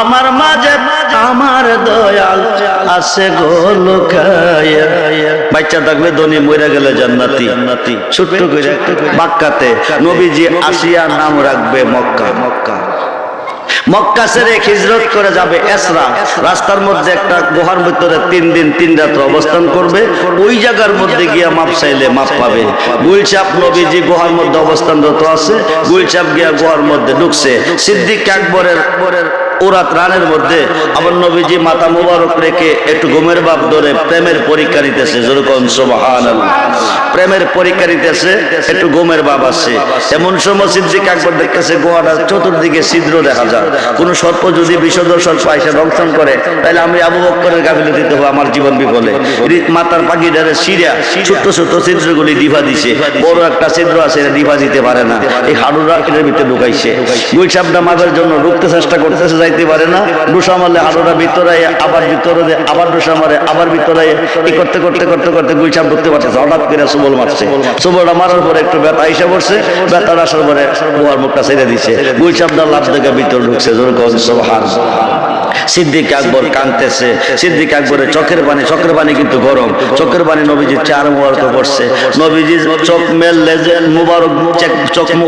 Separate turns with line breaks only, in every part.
আমার মাঝে আমার দয়াল আছে বাচ্চা থাকলে ধনী মরে গেলে জান্নাতি। জান্নাতি ছোট্ট করে বাক্কাতে। নবীজি আসিয়া নাম রাখবে মক্কা। মক্কা মক্কা ছেড়ে হিজরত করে যাবে এসরা। রাস্তার মধ্যে একটা গুহার ভিতরে তিন দিন, তিন রাত্র অবস্থান করবে। ওই জায়গার মধ্যে গিয়া মাপ চাইলে মাপ পাবে। গুলচাপ নবীজি গুহার মধ্যে অবস্থানরত আছে। গুলচাপ গিয়া গুহার মধ্যে ঢুকছে। সিদ্দিক আকবরের ওরাত রানের মধ্যে আমার নবীজি মাথা মুবারক রেখে একটু ঘুমের বাপ ধরে প্রেমের পরীক্ষা নিতেছে যেরকম সোবাহান প্রেমের পরীক্ষা নিতেছে, একটু ঘুমের বাপ আছে। এমন সময় সিদ্দিক আকবর দেখতেছে গোয়াটা চতুর্দিকে ছিদ্র দেখা যায়। কোন সর্প যদি সর্প এসে দংশন করে। তাহলে আমি আবু বক্করের গাফিলে দিতে হবে, আমার জীবন বিফলে। রি- মাথার পাখিটারে সিরিয়া ছোট্ট ছোট্ট ছিদ্রগুলি দিভা দিছে। বড় একটা ছিদ্র আছে দিভা দিতে পারে না। এই হাড়ুরা ভিতরে ঢুকাইছে। দুই সাপটা জন্য ঢুকতে চেষ্টা করতেছে যাইতে পারে না। ডুসা মারলে হাড়ুরা ভিতরে, আবার ভিতরে আবার ডুসা মারে, আবার ভিতরে এই করতে করতে করতে করতে গুই সাপ ঢুকতে পারতেছে হঠাৎ করে সুবল মারছে। সুবলটা মারার পরে একটু ব্যথা আইসা পড়ছে ব্যথা আসার পরে গুহার মুখটা ছেড়ে দিছে। গুই সাপটা লাভ থেকে ভিতরে ঢুকছে, জোর কৌশল সোহান সিদ্দিক আকবর কানতেছে সিদ্দিক আকবরের চোখের পানি চোখের পানি কিন্তু গরম। চোখের পানি নবীজি চার মুবারক পড়ছে। নবীজি চোখ মেললে যে মুবারক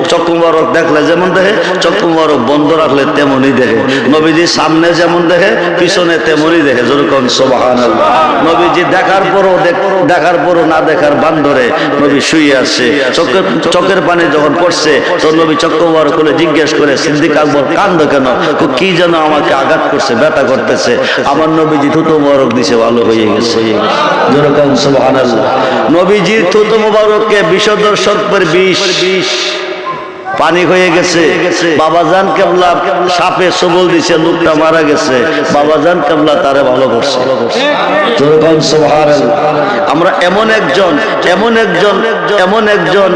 চোখ মুবারক দেখলে যেমন দেখে চোখ মুবারক বন্ধ রাখলে তেমনই দেখে নবীজি সামনে যেমন দেখে পিছনে তেমনই দেখে যেরকম সোবাহান নবীজি দেখার পরও দেখ- দেখার পরও না দেখার বান্ধরে নবী শুয়ে আছে। চোখের চোখের পানি যখন পড়ছে তো নবী চক্র মুবারক জিজ্ঞেস করে সিদ্দিক আকবর কান্দ কেন? কি যেন আমাকে আঘাত করছে ব্যথা করতেছে। আমার নবীজি থুতো মোবারক দিছে, ভালো হয়ে গেছে। যেরকম সুবহানাল্লাহ। নবীজি থুতো মোবারককে বিষদর বিষ বিষ। পানি হয়ে গেছে। বাবাজান কেবলা সাপে সবল দিছে, লোকটা মারা গেছে। বাবাজান কেবলা তারে ভালো করছে। আমরা এমন একজন এমন একজন এমন একজন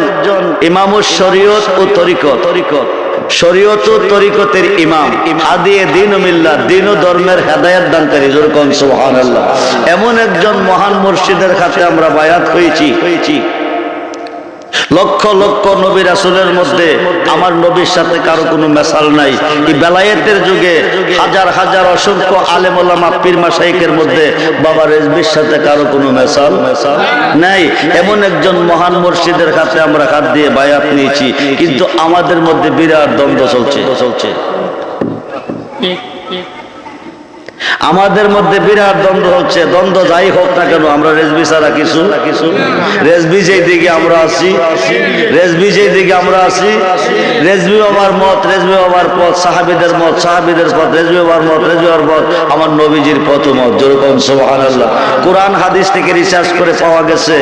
ইমামুস শরীয়ত ও তরিকত তরিকত। শরীয়ত ও তরিকতের ইমাম। হাদিয়ে দিন ও মিল্লা দিন ও ধর্মের হেদায়াত দানকারী এমন একজন মহান মুর্শিদের খাতে আমরা বায়াত হয়েছি হয়েছি। লক্ষ লক্ষ নবী রাসুলের মধ্যে আমার নবীর সাথে কারও কোনো মেশাল নাই। এই বেলায়েতের যুগে হাজার হাজার অসংখ্য আলেম ওলামা পীর মাসাইকের মধ্যে বাবা রেজবির সাথে কারও কোনো মেশাল নাই। এমন একজন মহান মুর্শিদের কাছে আমরা হাত দিয়ে বায়াত নিয়েছি, কিন্তু আমাদের মধ্যে বিরাট দ্বন্দ্ব চলছে। চলছে আমাদের মধ্যে বিরাট দ্বন্দ্ব হচ্ছে, দ্বন্দ্ব যাই হোক না কেন, আমরা রেজবি ছাড়া কিছু কিছু রেজবি যেই দিকে আমরা আছি, রেজবি যেই দিকে আমরা আছি রেজবি বাবার মত রেজবি বাবার পথ, সাহাবিদের মত, সাহাবিদের পথ রেজবি বাবার মত রেজবি বাবার পথ, আমার নবীজির পথ মত, যেরকম সুবহানাল্লাহ। কোরআন, হাদিস থেকে রিসার্চ করে পাওয়া গেছে,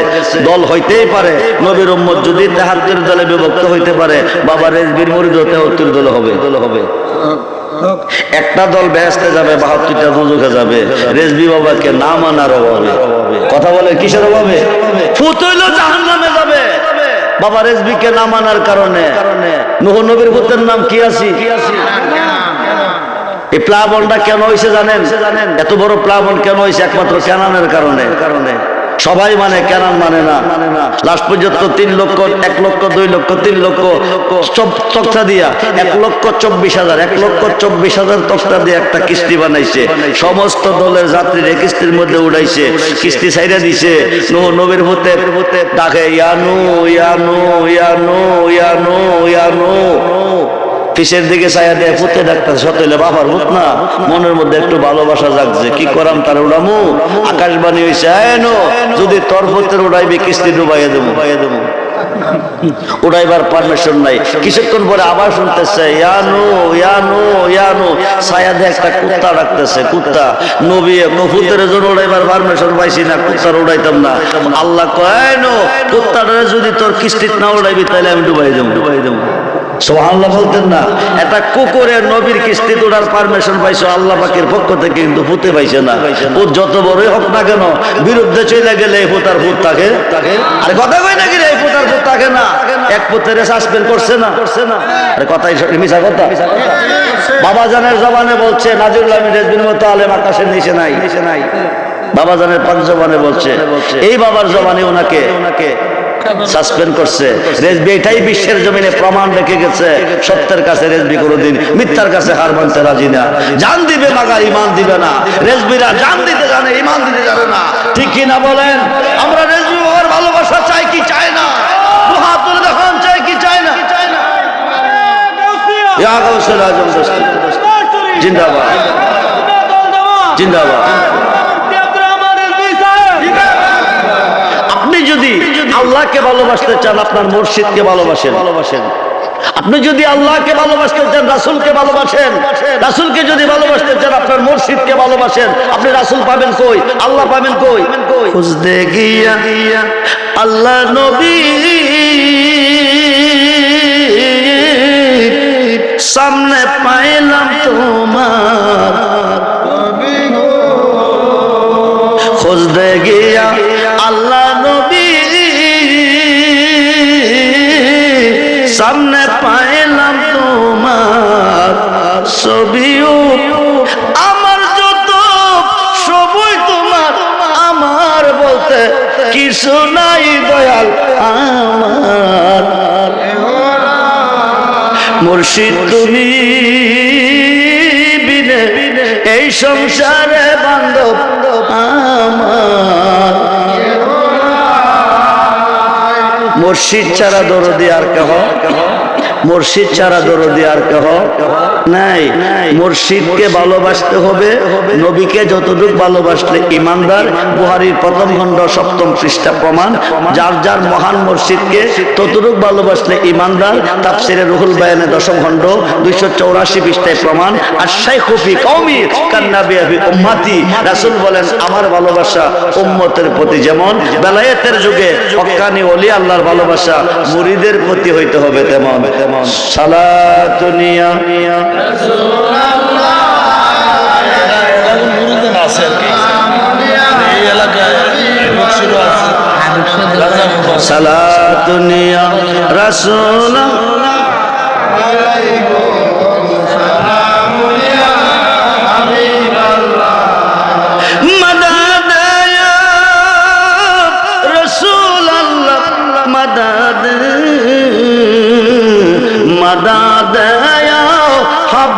দল হইতেই পারে, নবীর উম্মত যদি তেহাত্তর দলে বিভক্ত হইতে পারে, বাবা রেজবির মরিদ তেহাত্তর দল হবে দল হবে। একটা দল বেহেস্তে যাবে, বাহাত্তরটা দুজকে যাবে। রেজবি বাবাকে না মানার অভাবে। কথা বলে, কিসের অভাবে? ফুতইল জাহান নামে যাবে। বাবা রেজবিকে না মানার কারণে। নুহ নবীর পুত্রের নাম কি আছি? এই প্লাবনটা কেন হয়েছে জানেন? এত বড় প্লাবন কেন হয়েছে একমাত্র কেনানের কারণে কারণে। সবাই মানে কেনান মানে না? লাস্ট পর্যন্ত তিন লক্ষ, এক লক্ষ, দুই লক্ষ, তিন লক্ষ তক্তা দিয়া, এক লক্ষ চব্বিশ হাজার, এক লক্ষ চব্বিশ হাজার তক্তা দিয়ে একটা কিস্তি বানাইছে। সমস্ত দলের যাত্রীর কিস্তির মধ্যে উঠাইছে কিস্তি সাইডে দিছে। নো নবীর হতে ডাকে, ইয়ানু ইয়ানু ইয়ানু ইয়ানু ইয়ানু। পিসের দিকে চাইয়া দেয় পুতে ডাক্তার সতলে বাবার ভূত না। মনের মধ্যে একটু ভালোবাসা জাগছে। কি করাম তার উড়ামু? আকাশবাণী হয়েছে এনো, যদি তোর পুত্রের উড়াইবে কিস্তি ডুবাইয়া দেবো। দেবো উড়াইবার পারমিশন নাই। কিছুক্ষণ পরে আবার শুনতেছে ইয়ানু ইয়ানু ইয়ানু ছায়া দিয়ে একটা কুত্তা ডাকতেছে, কুত্তা, নবী কফুতের জন্য উড়াইবার পারমিশন পাইছি না, কুত্তার উড়াইতাম না। আল্লাহ কয়নো কুত্তাটা যদি তোর কিস্তিত না উড়াইবি তাহলে আমি ডুবাই দেবো ডুবাই দেবো। সোহাল্লাহ বলতেন না, একটা কুকুরের নবীর কিস্তি তোলার পারমিশন পাইছো, আল্লাহ পাকের পক্ষ থেকে কিন্তু ভূতে পাইছে না। ও যত বড়ই হোক না কেন, বিরুদ্ধে চলে গেলে এই ভূতার ভূত থাকে। আরে কথা কই নাকি এই ভূতার ভূত থাকে না? এক পুত্রে সাসপেন্ড করছে না। করছে না আরে কথাই মিশা কথা? বাবা জানের জবানে বলছে আমিন রেজবিন মতো আলেম আকাশের নিচে নাই। নিচে নাই বাবা জানের পাঁচ জবানে বলছে, এই বাবার জবানে ওনাকে ওনাকে সাসপেন্ড করছে। রেজবি এটাই বিশ্বের জমিনে প্রমাণ রেখে গেছে। সত্যের কাছে রেজবি কোনোদিন, মিথ্যার কাছে হার মানতে রাজি না। জান দিবে মাগার, ইমান দিবে না। রেজবিরা জান দিতে জানে, ইমান দিতে জানে না। ঠিক কি না বলেন? আমরা রেজবি বাবার ভালোবাসা চাই কি চাই না? জিন্দাবাদ। জিন্দাবাদ আপনি যদি আল্লাহকে ভালোবাসতে চান আপনার মুর্শিদকে ভালোবাসেন। ভালোবাসেন। আপনি যদি আল্লাহকে ভালোবাসতে চান রাসুলকে ভালোবাসেন রাসুলকে যদি ভালোবাসতে চান আপনার মুর্শিদকে ভালোবাসেন আপনি রাসুল পাবেন কই? আল্লাহ পাবেন কই? খুঁজতে গিয়া আল্লাহ নবী সামনে পাইলাম তোমার খুঁজতে গিয়া আল্লাহ সামনে পাইলাম তোমার ছবিও। আমার যত সবই তোমার, আমার বলতে কিছু নাই দয়াল আমার। মুর্শিদ তুমি বিনে, এই সংসারে বান্ধব আমার। মুর্শিদ ছাড়া দরদি আর কেহ? মুর্শিদ ছাড়া দরদি আর কেহ নাই। মুর্শিদকে ভালোবাসতে হবে, নবীকে যতটুক ভালোবাসলে ইমানদার। বুহারির প্রথম খণ্ড সপ্তম পৃষ্ঠা প্রমাণ। যার যার মহান মুর্শিদকে ততটুক ভালোবাসলে ইমানদার, তাফসিরে রুহুল বায়ানে দশম খণ্ড, দুইশো চৌরাশি পৃষ্ঠায় প্রমাণ। আর শাই খুফি কৌমি কান্না বিয়াবি উম্মাতি। রাসূল বলেন, আমার ভালোবাসা উম্মতের প্রতি যেমন বেলায়েতের যুগে, হক্কানি ওলি আল্লাহর ভালোবাসা মুরিদের প্রতি হইতে হবে তেমন। তেমন সালাতুনিয়া
আছে আর
রাসূল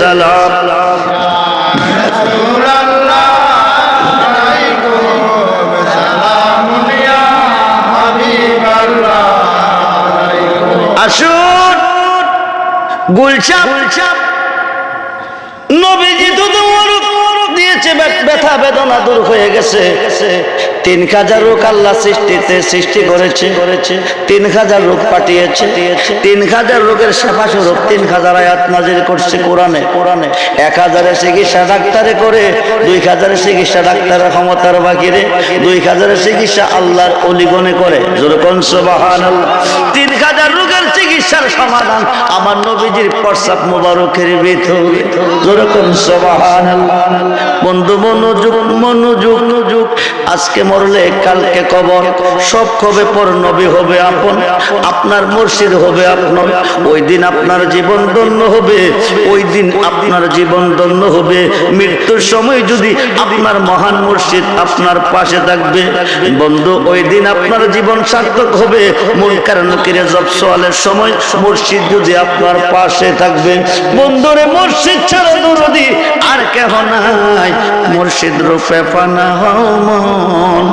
সালাম। আসুন। গুলশাপ নবীজি তো দিয়েছে ব্যথা বেদনা দূর হয়ে গেছে। তিন হাজার রোগ আল্লাহ সৃষ্টিতে সৃষ্টি করেছে। করেছে তিন হাজার রোগ পাঠিয়েছে। তিন হাজার রোগের সেবা স্বরূপ তিন হাজার আয়াত নাজির করছে কোরআনে। কোরআনে এক হাজারের চিকিৎসা ডাক্তারে করে, দুই হাজারের চিকিৎসা ডাক্তারের ক্ষমতার বাকিরে, দুই হাজারের চিকিৎসা আল্লাহর অলিগনে করে। তিন হাজার রোগের চিকিৎসার সমাধান আমার নবীজির প্রস্তাব মোবারকের ভিতরে। যেরকম সোবাহান বন্ধু মনোযোগ মনোযোগ মনোযোগ। আজকে মরলে কালকে কবর। সব কবে পর নবী হবে আপন, আপনার মুর্শিদ হবে আপনার ওই দিন আপনার জীবন ধন্য হবে, ওই দিন আপনার জীবন ধন্য হবে। মৃত্যুর সময় যদি আপনার মহান মুর্শিদ আপনার পাশে থাকবে, বন্ধু, ওই দিন আপনার জীবন সার্থক হবে। মূল কারণ কিরে জব সওয়ালের সময় মুর্শিদ যদি আপনার পাশে থাকবে, বন্ধুরে, মুর্শিদ ছাড়া দরদি, আর কেহ নাই। মুর্শিদ রূপে পানা হও মন,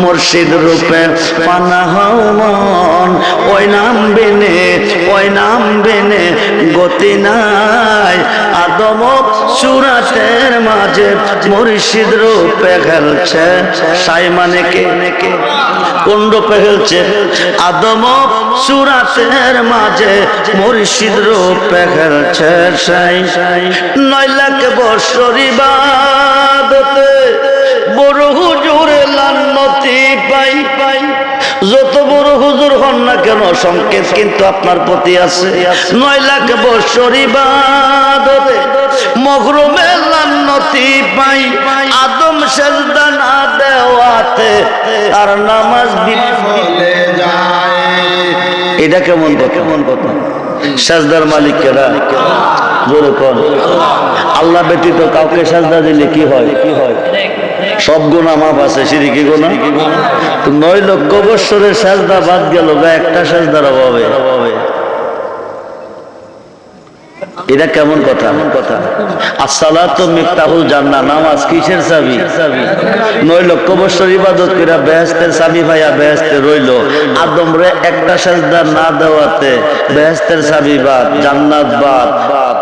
মুর্শিদ রূপে পানা হও মন। ওই নাম বিনে, ওই নাম বিনে গতি নাই। আদম সুরাতের মাঝে মুর্শিদ রূপে খেলছে। সাই মানে কে কোন রূপে খেলছে? আদম সুরাতের মাঝে মুর্শিদ রূপে খেলছে। সাই নয় লাখ বৎসরি বাদতে বড় হুজুরে লান্নতি পাই পাই। যত বড় হুজুর হন না কেন সংকেত কিন্তু আপনার প্রতি আছে। নয় লাখ বৎসরি বাদতে মখরুমে লান্নতি পাই। আদম সেজদা না দেওয়াতে আর নামাজ বিফলে এটা কেমন কথা? কেমন কথা? সাজদার মালিক কেরা জোরে কন। আল্লাহ ব্যতীত কাউকে সাজদা দিলে কি হয়? কি হয়? সব গুণা মাপ আছে, সিরিকি গুণা। তো নয় লক্ষ বৎসরের সাজদা বাদ গেল, বা একটা সাজদার অভাবে। এটা কেমন কথা? কথা আসসালাতু মিফতাহুল জান্নাহ, নামাজ কিসের চাবি? নয় লক্ষ বছর ইবাদত কইরা বেহেশতের চাবি ভাইয়া বেহেশতে রইল। আদম রে একটা সাজদা না দেওয়াতে বেহেশতের চাবি বাদ, জান্নাত বাদ।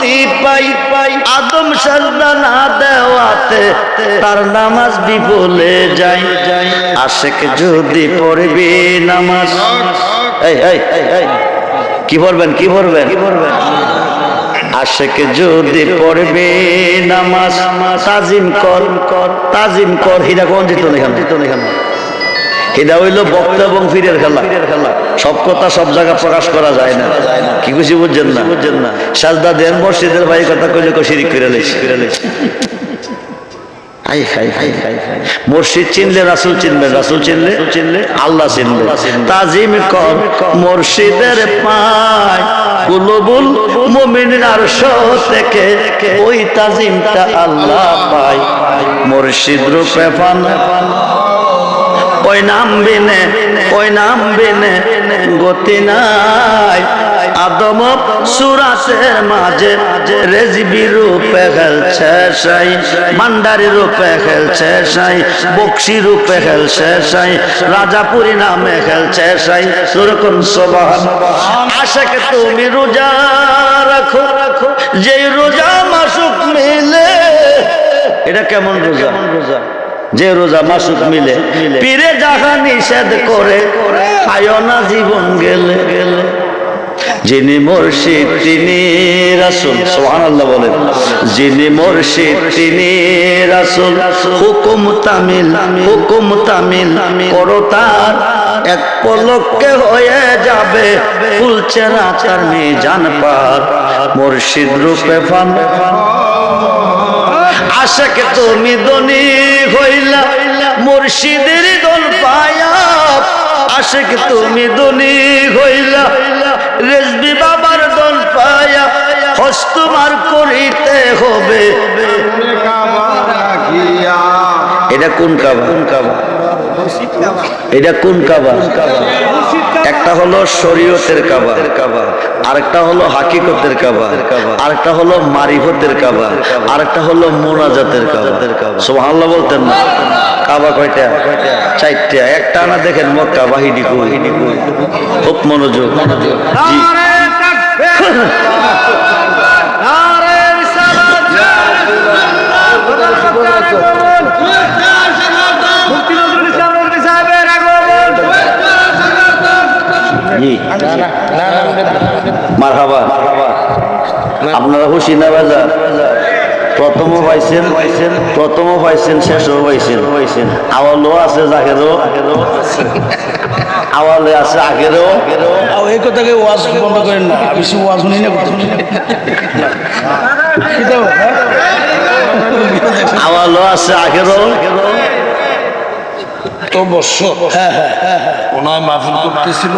লান্নতি পাই পাই। আদম সাজদা না দেওয়াতে তার নামাজ বিফলে যাই যাই আশেক যদি পড়বি নামাজ। এই এই কি পড়বেন কি পড়বেন কি পড়বেন? আশেক যদি পড়বে নামাজ। তাজিম কর তাজিম কর। হিরা কোন জিত এখানে জিত এখানে? এটা হইল বক্ত এবং ফিরের খেলা। সব কথা সব জায়গা প্রকাশ করা যায় না। কি খুশি বুঝছেন না? বুঝছেন না সাজদা দেন মসজিদের ভাই কথা কইলে কো শিরিক করে লেছি করে লেছি মসজিদ চিনলে রাসুল চিনবে রাসুল চিনলে চিনলে আল্লাহ চিনবে। তাজিম কর মুর্শিদের পায় কুলবুল মুমিনের আরশ থেকে ওই তাজিমটা আল্লাহ পায়। মুর্শিদ রূপে পান ওই নাম বিনে ওই নাম বিনে, গতি নাই। আদম সুরাসের মাঝে রেজবি রূপে খেলছে সাই, ভান্ডারি রূপে খেলছে সাই, বক্সি রূপে খেলছে সাই, রাজাপুরি নামে খেলছে সাই সুরকম সবান আশাকে তুমি রোজা রাখো রাখো যেই রোজা মাসুক মিলে, এটা কেমন রোজা রোজা? যে রোজা মাসুক মিলে, পীরে যাহা নিষেধ করে, খায় না জীবন গেলে। গেলে যিনি মুর্শিদ, তিনি রাসুল সোহান আল্লাহ বলেন। যিনি মুর্শিদ, তিনি রাসুল। হুকুম তামিল হুকুম তামিল করো তার। এক পলকে হয়ে যাবে, ফুলছে রাতার জান পার। মুর্শিদ রূপে ফান। আশাকে তুমি দনি হইলা, মুর্শিদের দল পায়া। আশাকে তুমি দনি হইলা, রেজবি বাবার দল পায়া। হস্তমার করিতে হবে। এটা কোন কাবা? কোন কাবা এটা কোন কাবা কাবা? একটা হলো শরীয়তের কাবা কাবা। আরেকটা হলো হাকিকতের কাবা আরেকটা হলো মারিফতের কাবা আরেকটা হলো মোনাজাতের কাবা। সুবহানাল্লাহ বলতেন না? কাবা কয়টা? চারটা। একটা না দেখেন মক্কা বাহিনী কই? খুব মনোযোগ। জি। আপনারা খুশি না বাজার। প্রথমও পাইছেন প্রথমও পাইছেন শেষও পাইছেন। পাইছেন আওয়ালও আছে জাহেরও আওয়ালে আছে আগেরও।
এই কথাকে ওয়াজ বন্ধ করেন না বেশি ওয়াজ শুনি না?
আওয়ালও আছে আগেরও।
তো বছর ওনায় মাহফিল করতেছিল।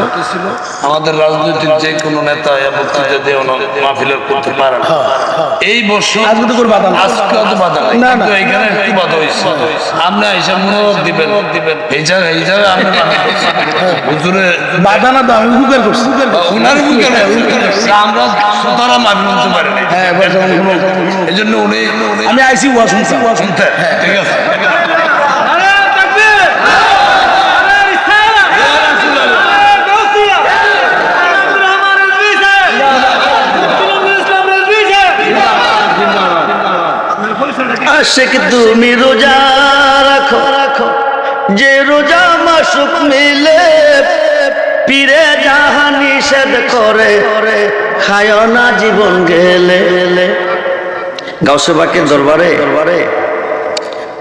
আমাদের রাজনৈতিক যে কোনো নেতা বক্তৃতা দিয়ে ওনার মাহফিলের করতে পারে না। এই বছর
আজকে তো বাধা
আজকে অত বাধা
না, না।
কিন্তু এইখানে একটু বাধা হয়েছে আপনি এসে মনোযোগ দিবেন। দিবেন এই জায়গায় এই জায়গায় আপনি হুজুরে
বাধা না তো আমি করছি।
আমরা শ্রোতারা মাহফিল করতে পারি না
হ্যাঁ এবার যেমন
এই জন্য উনি উনি
আমি আইসি ওয়াজ
শুনতে। ঠিক আছে।
আশেক তুমি রোজা রাখো। রাখো যে রোজা মাসুক মিলে পীরে যাহা নিষেধ করে, খায় না জীবন গেলে। গাউসেবাকের দরবারে দরবারে,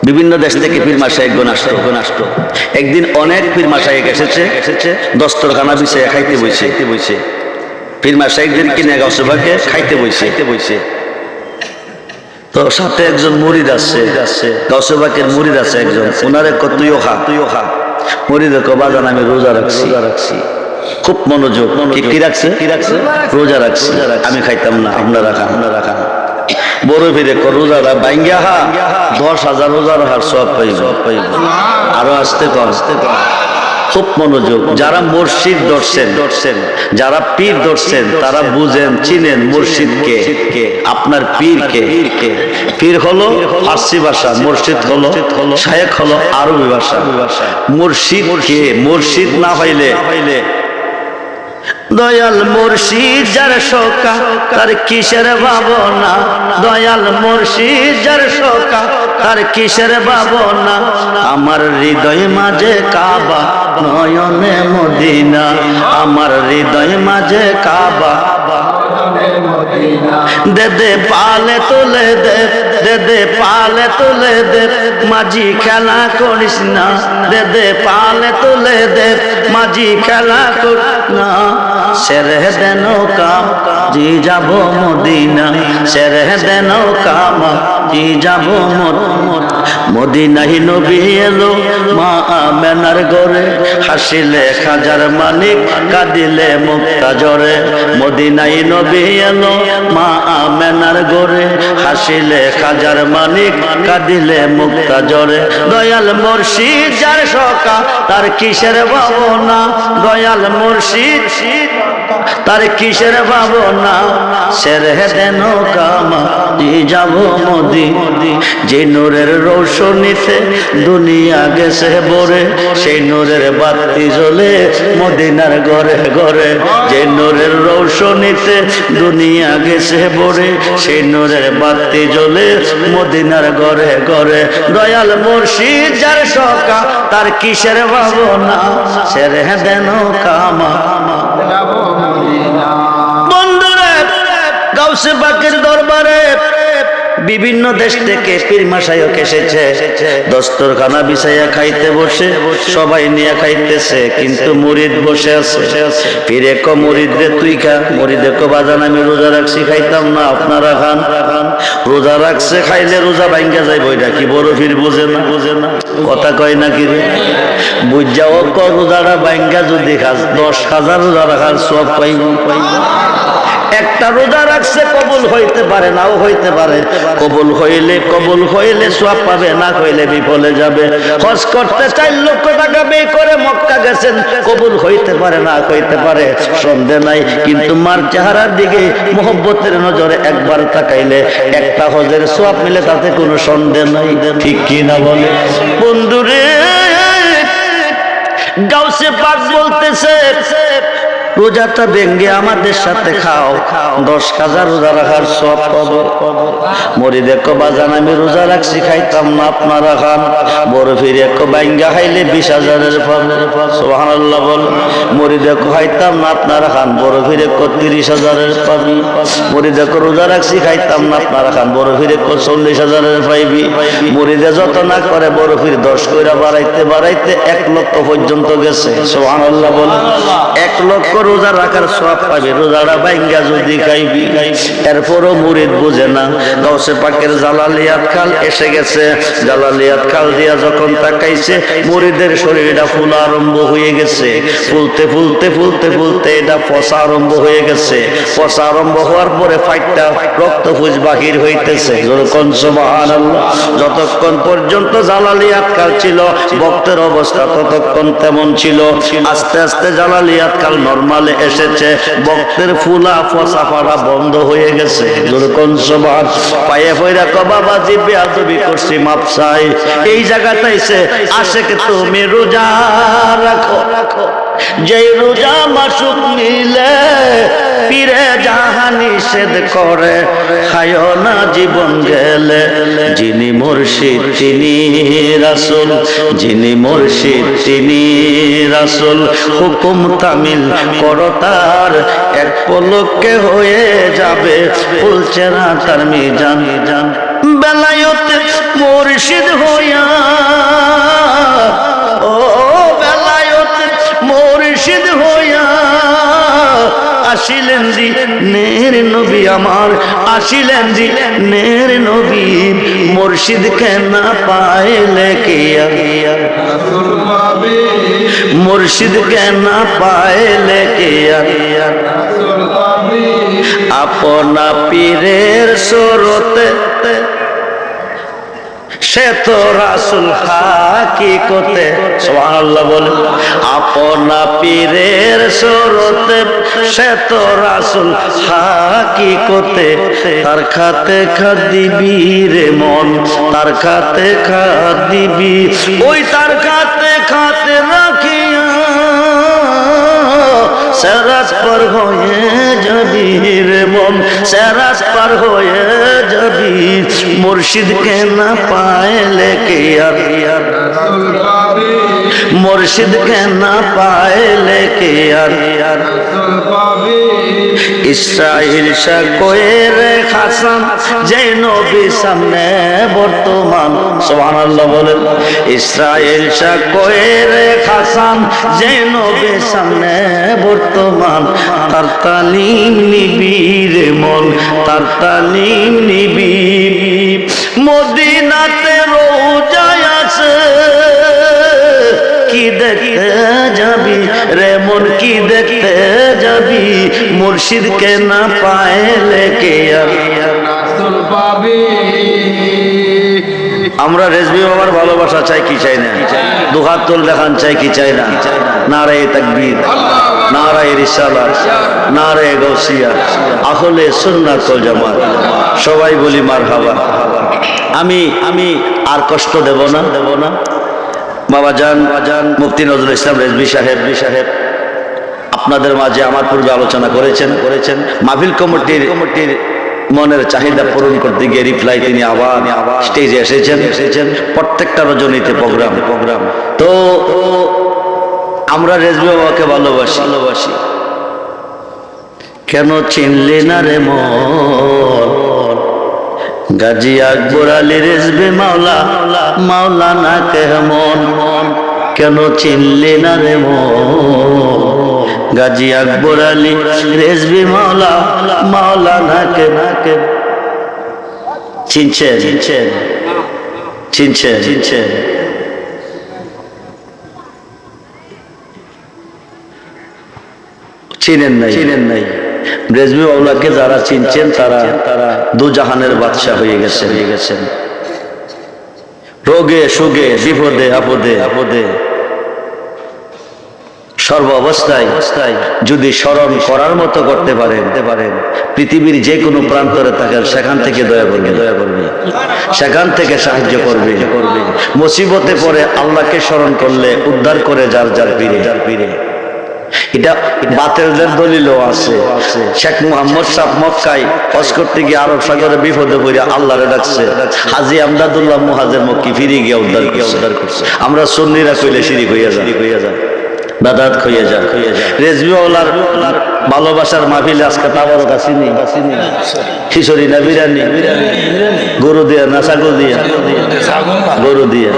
বিভিন্ন দেশ থেকে পীর মাসায় গুণ আসতো গুণ আসতো একদিন অনেক পীর মাসায় এসেছে এসেছে দস্তরখানা বিষয়ে খাইতে বইছে। বইছে পীর একদিন কিনে গাউসেবাকে খাইতে বইছে খাইতে বইছে। তো সাথে একজন মুরিদ আছে। গাউসেবাকের মুরিদ আছে একজন। ওনারে কত তুইও খা। মুরিদ বাজান আমি রোজা রাখছি। রোজা রাখছি। খুব মনোযোগ। কি রাখছে? কি রাখছে? রোজা রাখছি। আমি খাইতাম না। আপনারা খান আপনারা খান বড় ফিরে রোজারা বাইঙ্গা হা দশ হাজার রোজা রাখার সব পাইব। আরও আসতে কর আসতে খুব মনোযোগ। যারা মসজিদ ধরছেন ধরছেন যারা পীর ধরছেন, তারা বুঝেন, চিনেন মুর্শিদকে, আপনার পীর কে পীর হলো ফার্সি ভাষা মসজিদ হলো শায়েক হলো আরবি ভাষা। মসজিদ কে মসজিদ না হইলে দয়াল মুর্শিদ, যার শোকা, তার কিসের ভাবনা? দয়াল মুর্শিদ, যার শোকা, তার কিসের ভাবনা? আমার হৃদয় মাঝে কাবা, নয়নে মদিনা। আমার হৃদয় মাঝে কাবা দে দে পালে তুলে দে দে দে পালে তুলে দে, মাঝি খেলা করিস না। দে দে পালে তুলে দে, মাঝি খেলা কর না। সেরে দেন কাম জি যাব মদিনা সেরে দেন কাম জি যাব মত মদিনাহি নবী এলো, মা আমেনার গরে হাসিলে খাজার মালিক, কাঁদিলে মুক্তা জরে মদিনাই নবী এলো, মা আমেনার গরে হাসিলে খাজার মালিক, কাঁদিলে মুক্তা জরে দয়াল মুর্শিদ, যার সকা তার কিসের ভাবনা? দয়াল মুর্শিদ তার কিসের ভাবনা? সেরে দেন কামা যাব মোদি। যে নূরের রৌশনীতে দুনিয়া গেছে বরে সেই নূরের বাতি জ্বলে মদিনার ঘরে ঘরে। যে নূরের রৌশনীতে দুনিয়া গেছে বরে সেই নূরের বাতি জ্বলে মদিনার ঘরে ঘরে। দয়াল মুর্শিদ যার সকা, তার কিসের ভাবনা? সেরে দেন কামা। বন্ধুরা গাউসে পাখির দরবারে বিভিন্ন দেশ থেকে পীর মাসায়ক এসেছে। দস্তরখানা বিছাইয়া খাইতে বসে, সবাই নিয়ে খাইতেছে, কিন্তু মুরিদ বসে আছে। পীরে ক মুরিদ রে, তুই খা। মুরিদে ক বাজান, আমি রোজা রাখছি, খাইতাম না, আপনারা খান। রোজা রাখছে, খাইলে রোজা ভাঙ্গা যাইব, এটা কি বড় ফির বুঝে না? বুঝে না কথা কয় না কি রে? বুঝাও ক রোজাটা ভাঙ্গা যদি খাস, দশ হাজার রোজা রাখার সব পাইব পাইব। একটা রোজা রাখছে, কবুল হইতে পারে, নাও হইতে পারে। কবুল হইলে কবুল হইলে সব পাবে, না হইলে বিফলে যাবে। হজ করতে চার লক্ষ টাকা ব্যয় করে মক্কা গেছেন, কবুল হইতে পারে, না হইতে পারে সন্দেহ নাই। কিন্তু মার চেহারার দিকে মোহব্বতের নজরে একবার তাকাইলে একটা হজের সোয়াব মিলে তাতে কোনো সন্দেহ নাই। ঠিক কি না বলে? বন্ধুরে, গাউসে পাক বলতেছে রোজাটা ভেঙ্গে আমাদের সাথে খাও। দশ হাজার রোজা রাখার সব পাবো মরি দেখো বাজান, আমি রোজা রাখছি, খাইতাম না আপনারা খান। বড় ফিরে একো বাইঙ্গা খাইলে বিশ হাজারের পাবে সোহানাল্লাহ বল। মরি দেখো, খাইতাম না আপনারা খান, বড় ফিরে তিরিশ হাজারের পাবি। মরি দেখো, রোজা রাখছি, খাইতাম না আপনারা খান, বড় ফিরে চল্লিশ হাজারের পাইবি। মরিদে যত না করে বড় ফিরে দশ কইরা বাড়াইতে বাড়াইতে এক লক্ষ পর্যন্ত গেছে। সোহানাল্লাহ বল, এক লক্ষ রোজা রাখার সব পাবে, রোজাটা বাইঙ্গা যদি খাইবি। এরপরও মুরিদ বুঝে না দশে পাকের জালালিয়াত খাল এসে গেছে। জালালিয়াত খাল দিয়া যখন তাকাইছে, মুরিদের শরীরটা ফুল আরম্ভ হয়ে গেছে। ফুলতে ফুলতে ফুলতে ফুলতে ফুলতে এটা পচা আরম্ভ হয়ে গেছে। পচা আরম্ভ হওয়ার পরে ফাইটটা রক্ত ফুজ বাহির হইতেছে। যতক্ষণ পর্যন্ত জালালিয়াত কাল ছিল ভক্তের অবস্থা ততক্ষণ তেমন ছিল। আস্তে আস্তে জালালিয়াত কাল নরমালে এসেছে। ভক্তের ফুলা ফসা ফাড়া বন্ধ হয়ে গেছে। পায়ে ফইরা ক বাবা আদবি করছি মাপসাই। এই জায়গাটাইছে আশেকে তুমি রোজা রাখো রাখো। যে রোজা মাসুক নিলে পীরে যাহা নিষেধ করে খায় না জীবন গেলে। যিনি মুর্শিদ, তিনি রাসুল। যিনি মুর্শিদ, তিনি রাসুল। হুকুম তামিল করতার এক পলকে হয়ে যাবে। ফুলছে না তার মিজান। জান বেলায়তে মুর্শিদ হইয়া আসিলেন জি, নের নবী আমার আসিলেন জি, নের নবী মুর্শিদ কেন পাইলে কিয়া? মুর্শিদ কেন পাইলে কিয়া? আপনা পীরের সরতে সে তো রাসুল হাকিকতে। সুবহানাল্লাহ বলে, আপনা পীরের সরতে সে তো রাসুল হাকিকতে। তার খাতে খাদিবি রে মন, তার খাতে খাদিবি ওই তার খাতে খাতে রাখিয়া সেরাজ পার হয়ে যাবি মন সেরাজ পার হয়ে যাবি মুর্শিদকে না পাইলে কে আর। মুর্শিদকে না পাইলে কে আর। ইসরাইল শাহ কোয়ের খাসান যে নবী সামনে বর্তমান। সুবহানাল্লাহ বলেন, ইসরাইল শাহ কোয়ের খাসান যে নবী সামনে বর্তমান। তার তালিম নিবির মন, তার তালিম নিবি। মদিনাতে রোজায় আছে, কি দেখতে যাবি? রে মন, কি দেখতে যাবি? মুর্শিদকে না পাইলে কে আর? আমরা রেজবি বাবার ভালোবাসা চাই কি চাই না? দুহাত তোল দেখান চাই কি চাই না? নারায় তাকবীর নারায় রিসালা নারায় গৌসিয়া আহলে সুন্নাত ওয়াল জামাত। সবাই বলি মার হাবা আমি আমি আর কষ্ট দেব না। দেব না বাবা জান বাজান মুফতি নজরুল ইসলাম রেজবি সাহেব বি সাহেব। আপনাদের মাঝে আমার পূর্বে আলোচনা করেছেন। করেছেন। মাহফিল কমিটির কমিটির মনের চাহিদা পূরণ করতে গিয়ে রিপ্লাই তিনি আবার স্টেজে এসেছেন এসেছেন। প্রত্যেকটা রজনীতে প্রোগ্রাম প্রোগ্রাম তো আমরা রেজবি বাবাকে ভালোবাসি। ভালোবাসি কেন চিনলি না রে মন? গাজী আকবর আলী রেজবে মাওলা মাওলা মাওলানা কেমন কেন চিনলি না রে মন গাজী আকবর আলী রেজবি মাওলা মাওলানা কে না কে চিনছে চিনছে চিনছে চিনছে চিনেন নাই? চিনেন নাই। রেজবি বাউলাকে যারা চিনছেন তারা তারা দু জাহানের বাদশাহ হয়ে গেছে হয়ে গেছেন। রোগে সুগে বিপদে, আপদে আপদে। সর্ব অবস্থায় যদি স্মরণ করার মতো করতে পারেন পারেন পৃথিবীর যে কোনো প্রান্তরে থাকেন, সেখান থেকে দয়া করবে দয়া করবে সেখান থেকে সাহায্য করবে করবে মুসিবতে পরে আল্লাহকে স্মরণ করলে উদ্ধার করে যার যার পীরে যার পীরে। এটা বাতেলদের দলিলও আছে। শেখ মুহাম্মদ সাহ মক্কায় হজ করতে গিয়ে আরব সাগরে বিপদে পড়ে আল্লাহরে ডাকছে। হাজি আমদাদুল্লাহ মুহাজের মক্কি ফিরে গিয়ে উদ্ধার উদ্ধার করছে। আমরা সন্নিরা কইলে সিঁড়ি হইয়া যায় হইয়া যায় দাদাত খুঁয়ে যা রেজবিওয়ালার ভালোবাসার মাহফিলে আজকে তাবারক আসিনি। খিচুড়ি না বিরিয়ানি? গরু দিয়ে না ছাগল দিয়ে? গরু দিয়ে।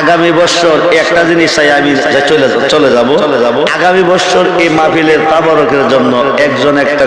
আগামী বছর একটা জিনিস চাই আমি চলে চলে যাব। চলে যাব। আগামী বছর এই মাহফিলের তাবারকের জন্য একজন একটা